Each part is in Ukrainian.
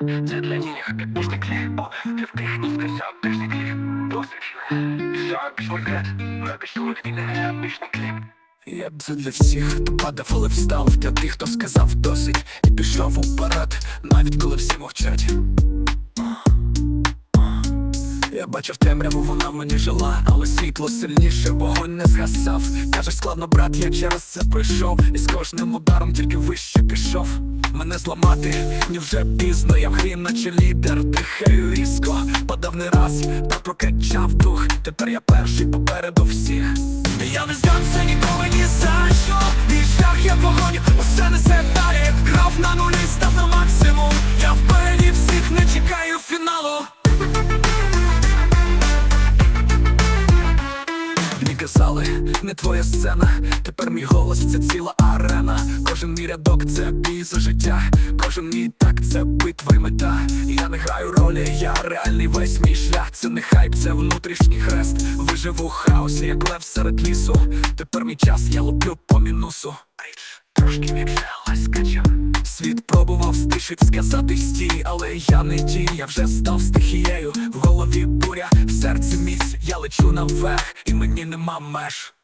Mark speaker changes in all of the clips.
Speaker 1: Це для них після кліп Ти в сам після кліп Досить війна, пішли
Speaker 2: Я б це для всіх, хто падав, але встав Для тих, хто сказав досить і пішов уперед, навіть коли всі мовчать. Я бачив темряву, вона мені жила, але світло сильніше, вогонь не згасав. Кажеш, складно, брат, я через це пройшов, і з кожним ударом тільки вище пішов. Мене зламати, ні вже пізно, я в грі, наче лідер, дихаю різко, падав не раз, та прокачав дух. Тепер я перший попереду всіх. Я не здамся ніколи ні за що. Мій шлях я погоню, усе несе далі. Грав на нулі, став на максимум. Я впереді всіх не чекаю фіналу. Казали, не твоя сцена, тепер мій голос це ціла арена. Кожен мій рядок це бій за життя, кожен мій так це битва й мета. Я не граю ролі, я реальний весь мій шлях. Це не хайп, це внутрішній хрест. Виживу в хаосі, як лев серед лісу. Тепер мій час я луплю по мінусу.
Speaker 1: Трошки віджалась, скачу
Speaker 2: Світ пробував стишить сказати стій, але я не ті, я вже став стихією. В голові буря, в серці міць, я лечу наверх, і мені нема меж.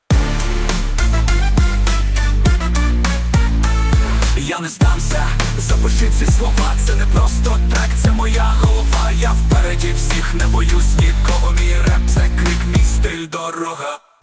Speaker 2: я не здамся, запиши ці слова, це не просто так, це моя голова. Я впереді всіх не боюсь нікого, мій реп це крик, мій стиль дорога.